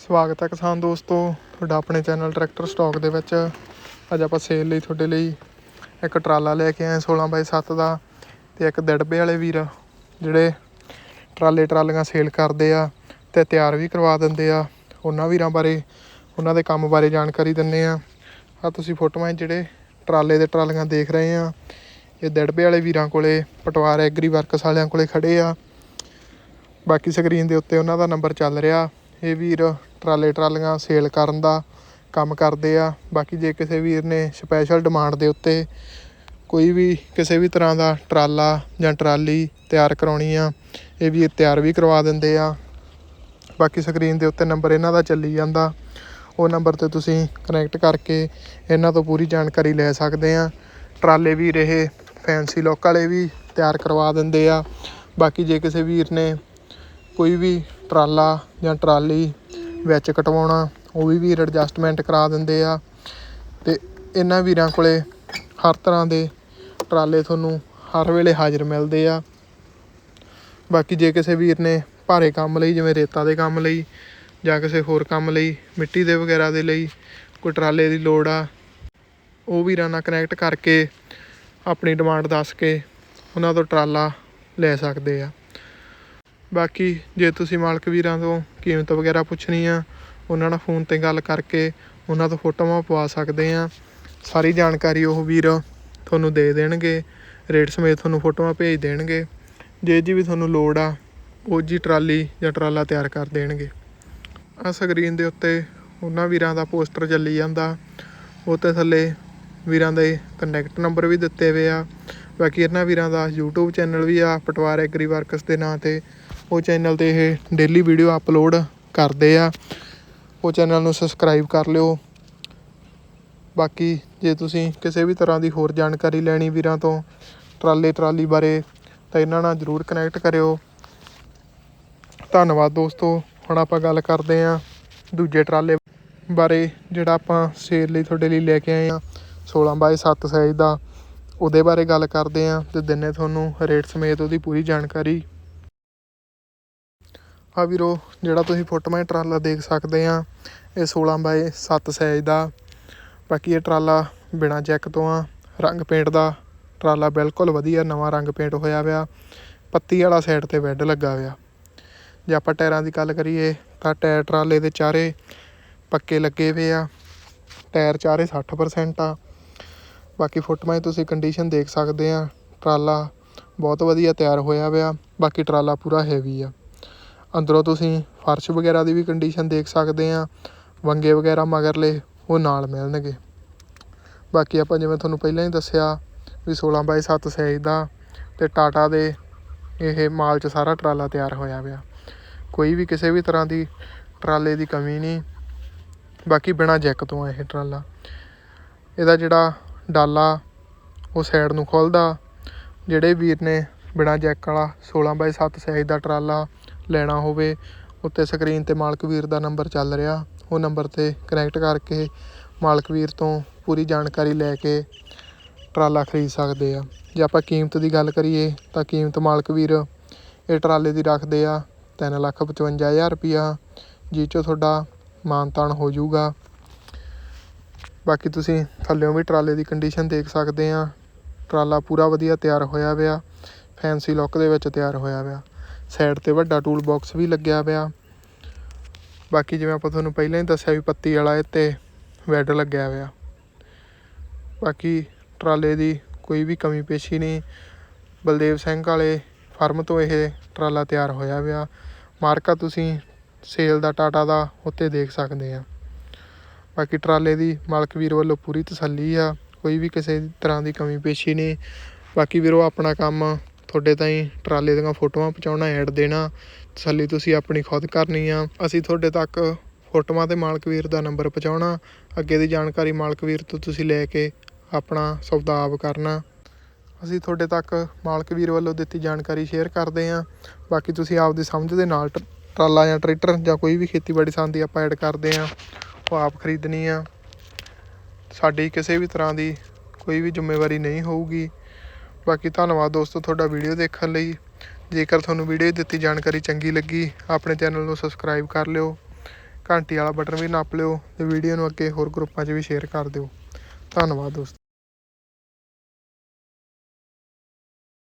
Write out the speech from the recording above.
ਸਵਾਗਤ ਹੈ ਕਿਸਾਨ ਦੋਸਤੋ, ਤੁਹਾਡਾ ਆਪਣੇ ਚੈਨਲ ਟਰੈਕਟਰ ਸਟਾਕ ਦੇ ਵਿੱਚ। ਅੱਜ ਆਪਾਂ ਸੇਲ ਲਈ ਤੁਹਾਡੇ ਲਈ ਇੱਕ ਟਰਾਲਾ ਲੈ ਕੇ ਆਏ 16 ਬਾਈ 7 ਦਾ ਤੇ ਇੱਕ ਦੜਬੇ ਵਾਲੇ ਵੀਰ, ਜਿਹੜੇ ਟਰਾਲੇ ਟਰਾਲੀਆਂ ਸੇਲ ਕਰਦੇ ਆ ਤੇ ਤਿਆਰ ਵੀ ਕਰਵਾ ਦਿੰਦੇ ਆ। ਉਹਨਾਂ ਵੀਰਾਂ ਬਾਰੇ, ਉਹਨਾਂ ਦੇ ਕੰਮ ਬਾਰੇ ਜਾਣਕਾਰੀ ਦਿੰਨੇ ਆ। ਆ ਤੁਸੀਂ ਫੋਟੋਆਂ ਜਿਹੜੇ ਟਰਾਲੇ ਦੇ ਟਰਾਲੀਆਂ ਦੇਖ ਰਹੇ ਆ, ਇਹ ਦੜਬੇ ਵਾਲੇ ਵੀਰਾਂ ਕੋਲੇ, ਪਟਵਾਰ ਐਗਰੀ ਵਰਕਸ ਵਾਲਿਆਂ ਕੋਲੇ ਖੜੇ ਆ। ਬਾਕੀ ਸਕਰੀਨ ਦੇ ਉੱਤੇ ਉਹਨਾਂ ਦਾ ਨੰਬਰ ਚੱਲ ਰਿਹਾ। ਇਹ ਵੀਰ ਟਰਾਲੇ ਟਰਾਲੀਆਂ ਸੇਲ ਕਰਨ ਦਾ ਕੰਮ ਕਰਦੇ ਆ। ਬਾਕੀ ਜੇ ਕਿਸੇ ਵੀਰ ਨੇ ਸਪੈਸ਼ਲ ਡਿਮਾਂਡ ਦੇ ਉੱਤੇ ਕੋਈ ਵੀ ਕਿਸੇ ਵੀ ਤਰ੍ਹਾਂ ਦਾ ਟਰਾਲਾ ਜਾਂ ਟਰਾਲੀ ਤਿਆਰ ਕਰਾਉਣੀ ਆ, ਇਹ ਵੀ ਤਿਆਰ ਵੀ ਕਰਵਾ ਦਿੰਦੇ ਆ। ਬਾਕੀ ਸਕਰੀਨ ਦੇ ਉੱਤੇ ਨੰਬਰ ਇਹਨਾਂ ਦਾ ਚੱਲੀ ਜਾਂਦਾ। ਉਹ ਨੰਬਰ ਤੇ ਤੁਸੀਂ ਕਨੈਕਟ ਕਰਕੇ ਇਹਨਾਂ ਤੋਂ ਪੂਰੀ ਜਾਣਕਾਰੀ ਲੈ ਸਕਦੇ ਆ। ਟਰਾਲੇ ਵੀਰ ਇਹ ਫੈਂਸੀ ਲੋਕ ਵਾਲੇ ਵੀ ਤਿਆਰ ਕਰਵਾ ਦਿੰਦੇ ਆ। ਬਾਕੀ ਜੇ ਕਿਸੇ ਵੀਰ ਨੇ ਕੋਈ ਵੀ ਟਰਾਲਾ ਜਾਂ ਟਰਾਲੀ ਵਿੱਚ ਕਟਵਾਉਣਾ, ਉਹ ਵੀ ਵੀਰ ਐਡਜਸਟਮੈਂਟ ਕਰਾ ਦਿੰਦੇ ਆ। ਅਤੇ ਇਹਨਾਂ ਵੀਰਾਂ ਕੋਲੇ ਹਰ ਤਰ੍ਹਾਂ ਦੇ ਟਰਾਲੇ ਤੁਹਾਨੂੰ ਹਰ ਵੇਲੇ ਹਾਜ਼ਰ ਮਿਲਦੇ ਆ। ਬਾਕੀ ਜੇ ਕਿਸੇ ਵੀਰ ਨੇ ਭਾਰੇ ਕੰਮ ਲਈ, ਜਿਵੇਂ ਰੇਤਾ ਦੇ ਕੰਮ ਲਈ, ਜਾਂ ਕਿਸੇ ਹੋਰ ਕੰਮ ਲਈ, ਮਿੱਟੀ ਦੇ ਵਗੈਰਾ ਦੇ ਲਈ ਕੋਈ ਟਰਾਲੇ ਦੀ ਲੋੜ ਆ, ਉਹ ਵੀਰਾਂ ਨਾਲ ਕਨੈਕਟ ਕਰਕੇ ਆਪਣੀ ਡਿਮਾਂਡ ਦੱਸ ਕੇ ਉਹਨਾਂ ਤੋਂ ਟਰਾਲਾ ਲੈ ਸਕਦੇ ਆ। ਬਾਕੀ ਜੇ ਤੁਸੀਂ ਮਾਲਕ ਵੀਰਾਂ ਤੋਂ ਕੀਮਤ ਵਗੈਰਾ ਪੁੱਛਣੀ ਆ, ਉਹਨਾਂ ਨਾਲ ਫੋਨ ਤੇ ਗੱਲ ਕਰਕੇ ਉਹਨਾਂ ਤੋਂ ਫੋਟੋਆਂ ਪਵਾ ਸਕਦੇ ਆ। ਸਾਰੀ ਜਾਣਕਾਰੀ ਉਹ ਵੀਰ ਤੁਹਾਨੂੰ ਦੇ ਦੇਣਗੇ, ਰੇਟ ਸਮੇਤ ਤੁਹਾਨੂੰ ਫੋਟੋਆਂ ਭੇਜ ਦੇਣਗੇ। ਜੇ ਜੀ ਵੀ ਤੁਹਾਨੂੰ ਲੋੜ ਆ, ਉਹ ਜੀ ਟਰਾਲੀ ਜਾਂ ਟਰਾਲਾ ਤਿਆਰ ਕਰ ਦੇਣਗੇ। ਆ ਸਕਰੀਨ ਦੇ ਉੱਤੇ ਉਹਨਾਂ ਵੀਰਾਂ ਦਾ ਪੋਸਟਰ ਚੱਲੀ ਜਾਂਦਾ। ਉਹ ਤੇ ਥੱਲੇ ਵੀਰਾਂ ਦੇ ਕੰਟੈਕਟ ਨੰਬਰ ਵੀ ਦਿੱਤੇ ਹੋਏ ਆ। ਬਾਕੀ ਇਹਨਾਂ ਵੀਰਾਂ ਦਾ YouTube ਚੈਨਲ ਵੀ ਆ, ਪਟਵਾਰ ਐਗਰੀ ਵਰਕਸ ਦੇ ਨਾਂ ਤੇ। ਉਹ ਚੈਨਲ ਤੇ ਇਹ ਡੇਲੀ ਵੀਡੀਓ ਅਪਲੋਡ ਕਰਦੇ ਆ। ਉਹ ਚੈਨਲ ਨੂੰ ਸਬਸਕ੍ਰਾਈਬ ਕਰ ਲਿਓ। ਬਾਕੀ ਜੇ ਤੁਸੀਂ ਕਿਸੇ ਵੀ ਤਰ੍ਹਾਂ ਦੀ ਹੋਰ ਜਾਣਕਾਰੀ ਲੈਣੀ ਵੀਰਾਂ ਤੋਂ ਟਰਾਲੇ ਟਰਾਲੀ ਬਾਰੇ, ਤਾਂ ਇਹਨਾਂ ਨਾਲ ਜ਼ਰੂਰ ਕਨੈਕਟ ਕਰਿਓ। ਧੰਨਵਾਦ ਦੋਸਤੋ, ਹੁਣ ਆਪਾਂ ਗੱਲ ਕਰਦੇ ਆਂ ਦੂਜੇ ਟਰਾਲੇ ਬਾਰੇ, ਜਿਹੜਾ ਆਪਾਂ ਸੇਲ ਲਈ ਤੁਹਾਡੇ ਲਈ ਲੈ ਕੇ ਆਏ ਆ 16 ਬਾਏ 7 ਸਾਈਜ਼ ਦਾ। ਉਹਦੇ ਬਾਰੇ ਗੱਲ ਕਰਦੇ ਆਂ ਤੇ ਦਿੰਨੇ ਤੁਹਾਨੂੰ ਰੇਟ ਸਮੇਤ ਉਹਦੀ ਪੂਰੀ ਜਾਣਕਾਰੀ। ਆ ਵੀਰੋ, ਜਿਹੜਾ ਤੁਸੀਂ ਫੋਟੋਆਂ ਟਰਾਲਾ ਦੇਖ ਸਕਦੇ ਆ, ਇਹ 16 ਬਾਏ 7 ਸਾਈਜ਼ ਦਾ। ਬਾਕੀ ਇਹ ਟਰਾਲਾ ਬਿਨਾ ਚੈੱਕ ਤੋਂ ਆ, ਰੰਗ ਪੇਂਟ ਦਾ। ਟਰਾਲਾ ਬਿਲਕੁਲ ਵਧੀਆ ਨਵਾਂ ਰੰਗ ਪੇਂਟ ਹੋਇਆ ਹੋਇਆ ਪੱਤੀ ਵਾਲਾ ਸਾਈਡ ਤੇ ਬੈੱਡ ਲੱਗਾ ਹੋਇਆ। ਜੇ ਆਪਾਂ ਟਾਇਰਾਂ ਦੀ ਗੱਲ ਕਰੀਏ, ਤਾਂ ਟਾਇਰ ਟਰਾਲੇ ਦੇ ਚਾਰੇ ਪੱਕੇ ਲੱਗੇ ਹੋਏ ਆ। ਟਾਇਰ ਚਾਰੇ 60% ਆ। ਬਾਕੀ ਫੋਟੋਆਂ ਤੁਸੀਂ ਕੰਡੀਸ਼ਨ ਦੇਖ ਸਕਦੇ ਆ, ਟਰਾਲਾ ਬਹੁਤ ਵਧੀਆ ਤਿਆਰ ਹੋਇਆ ਹੋਇਆ ਬਾਕੀ ਟਰਾਲਾ ਪੂਰਾ ਹੈਵੀ ਆ। ਅੰਦਰੋਂ ਤੁਸੀਂ ਫਰਸ਼ ਵਗੈਰਾ ਦੀ ਵੀ ਕੰਡੀਸ਼ਨ ਦੇਖ ਸਕਦੇ ਹਾਂ ਵੰਗੇ ਵਗੈਰਾ ਮਗਰਲੇ ਉਹ ਨਾਲ ਮਿਲਣਗੇ। ਬਾਕੀ ਆਪਾਂ ਜਿਵੇਂ ਤੁਹਾਨੂੰ ਪਹਿਲਾਂ ਹੀ ਦੱਸਿਆ ਵੀ 16 ਬਾਈ 7 ਸਾਈਜ਼ ਦਾ ਤੇ ਟਾਟਾ ਦੇ ਇਹ ਮਾਲ 'ਚ ਸਾਰਾ ਟਰਾਲਾ ਤਿਆਰ ਹੋਇਆ ਪਿਆ। ਕੋਈ ਵੀ ਕਿਸੇ ਵੀ ਤਰ੍ਹਾਂ ਦੀ ਟਰਾਲੇ ਦੀ ਕਮੀ ਨਹੀਂ, ਬਾਕੀ ਬਿਨਾ ਜੈਕ ਤੋਂ ਇਹ ਟਰਾਲਾ। ਇਹਦਾ ਜਿਹੜਾ ਡਾਲਾ, ਉਹ ਸਾਈਡ ਨੂੰ ਖੁੱਲਦਾ। ਜਿਹੜੇ ਵੀਰ ਨੇ ਬਿਨਾ ਜੈਕ ਵਾਲਾ 16 ਬਾਈ 7 ਸਾਈਜ਼ ਦਾ ਟਰਾਲਾ ਲੈਣਾ ਹੋਵੇ, ਉੱਤੇ ਸਕਰੀਨ ਤੇ ਮਾਲਕ ਵੀਰ ਦਾ ਨੰਬਰ ਚੱਲ ਰਿਹਾ। ਉਹ ਨੰਬਰ ਤੇ ਕਨੈਕਟ ਕਰਕੇ ਮਾਲਕ ਵੀਰ ਤੋਂ ਪੂਰੀ ਜਾਣਕਾਰੀ ਲੈ ਕੇ ਟਰਾਲਾ ਖਰੀਦ ਸਕਦੇ ਆ। ਜੇ ਆਪਾਂ ਕੀਮਤ ਦੀ ਗੱਲ ਕਰੀਏ, ਤਾਂ ਕੀਮਤ ਮਾਲਕ ਵੀਰ ਇਹ ਟਰਾਲੇ ਦੀ ਰੱਖਦੇ ਆ ਤਿੰਨ ਲੱਖ ਪਚਵੰਜਾ ਹਜ਼ਾਰ ਰੁਪਈਆ ਜਿਹ 'ਚੋਂ ਤੁਹਾਡਾ ਮਾਨਤਾਨ ਹੋ ਜਾਊਗਾ। ਬਾਕੀ ਤੁਸੀਂ ਥੱਲਿਓਂ ਵੀ ਟਰਾਲੇ ਦੀ ਕੰਡੀਸ਼ਨ ਦੇਖ ਸਕਦੇ ਆ। ਟਰਾਲਾ ਪੂਰਾ ਵਧੀਆ ਤਿਆਰ ਹੋਇਆ ਹੋਇਆ ਫੈਂਸੀ ਲੁੱਕ ਦੇ ਵਿੱਚ ਤਿਆਰ ਹੋਇਆ ਹੋਇਆ ਸਾਈਡ ਤੇ ਵੱਡਾ ਟੂਲ ਬਾਕਸ ਵੀ ਲੱਗਿਆ ਪਿਆ। ਬਾਕੀ ਜਿਵੇਂ ਆਪਾਂ ਤੁਹਾਨੂੰ ਪਹਿਲਾਂ ਹੀ ਦੱਸਿਆ ਵੀ ਪੱਤੀ ਵਾਲਾ ਇੱਥੇ ਤੇ ਲੱਗਿਆ ਹੋਇਆ। ਬਾਕੀ ਟਰਾਲੇ ਦੀ ਕੋਈ ਵੀ ਕਮੀ ਪੇਸ਼ੀ ਨਹੀਂ। ਬਲਦੇਵ ਸਿੰਘ ਵਾਲੇ ਫਰਮ ਤੋਂ ਇਹ ਟਰਾਲਾ ਤਿਆਰ ਹੋਇਆ ਹੋਇਆ ਮਾਰਕਾ ਤੁਸੀਂ ਸੇਲ ਦਾ ਟਾਟਾ ਦਾ ਉੱਤੇ ਦੇਖ ਸਕਦੇ ਆ। ਬਾਕੀ ਟਰਾਲੇ ਦੀ ਮਾਲਕ ਵੀਰ ਵੱਲੋਂ ਪੂਰੀ ਤਸੱਲੀ ਆ। ਕੋਈ ਵੀ ਕਿਸੇ ਤਰ੍ਹਾਂ ਦੀ ਕਮੀ ਪੇਸ਼ੀ ਨਹੀਂ। ਬਾਕੀ ਵੀਰੋ ਆਪਣਾ ਕੰਮ ਤੁਹਾਡੇ ਤਾਈਂ ਟਰਾਲੇ ਦੀਆਂ ਫੋਟੋਆਂ ਪਹੁੰਚਾਉਣਾ, ਐਡ ਦੇਣਾ ਤਸੱਲੀ ਤੁਸੀਂ ਆਪਣੀ ਖੁਦ ਕਰਨੀ ਆ। ਅਸੀਂ ਤੁਹਾਡੇ ਤੱਕ ਫੋਟੋਆਂ ਅਤੇ ਮਾਲਕ ਵੀਰ ਦਾ ਨੰਬਰ ਪਹੁੰਚਾਉਣਾ। ਅੱਗੇ ਦੀ ਜਾਣਕਾਰੀ ਮਾਲਕ ਵੀਰ ਤੋਂ ਤੁਸੀਂ ਲੈ ਕੇ ਆਪਣਾ ਸੌਦਾ ਆਪ ਕਰਨਾ। ਅਸੀਂ ਤੁਹਾਡੇ ਤੱਕ ਮਾਲਕ ਵੀਰ ਵੱਲੋਂ ਦਿੱਤੀ ਜਾਣਕਾਰੀ ਸ਼ੇਅਰ ਕਰਦੇ ਹਾਂ ਬਾਕੀ ਤੁਸੀਂ ਆਪਦੀ ਸਮਝ ਦੇ ਨਾਲ ਟ- ਟਰਾਲਾ ਜਾਂ ਟਰੈਕਟਰ ਜਾਂ ਕੋਈ ਵੀ ਖੇਤੀਬਾੜੀ ਸੰਬੰਧੀ ਆਪਾਂ ਐਡ ਕਰਦੇ ਹਾਂ ਉਹ ਆਪ ਖਰੀਦਣੀ ਆ। ਸਾਡੀ ਕਿਸੇ ਵੀ ਤਰ੍ਹਾਂ ਦੀ ਕੋਈ ਵੀ ਜ਼ਿੰਮੇਵਾਰੀ ਨਹੀਂ ਹੋਊਗੀ। ਬਾਕੀ ਧੰਨਵਾਦ ਦੋਸਤੋ ਤੁਹਾਡਾ ਵੀਡੀਓ ਦੇਖਣ ਲਈ। ਜੇਕਰ ਤੁਹਾਨੂੰ ਵੀਡੀਓ ਦਿੱਤੀ ਜਾਣਕਾਰੀ ਚੰਗੀ ਲੱਗੀ, ਆਪਣੇ ਚੈਨਲ ਨੂੰ ਸਬਸਕ੍ਰਾਈਬ ਕਰ ਲਿਓ। ਘੰਟੀ ਵਾਲਾ ਬਟਨ ਵੀ ਨੱਪ ਲਿਓ ਤੇ ਵੀਡੀਓ ਨੂੰ ਅੱਗੇ ਹੋਰ ਗਰੁੱਪਾਂ 'ਚ ਵੀ ਸ਼ੇਅਰ ਕਰ ਦਿਓ। ਧੰਨਵਾਦ ਦੋਸਤੋ।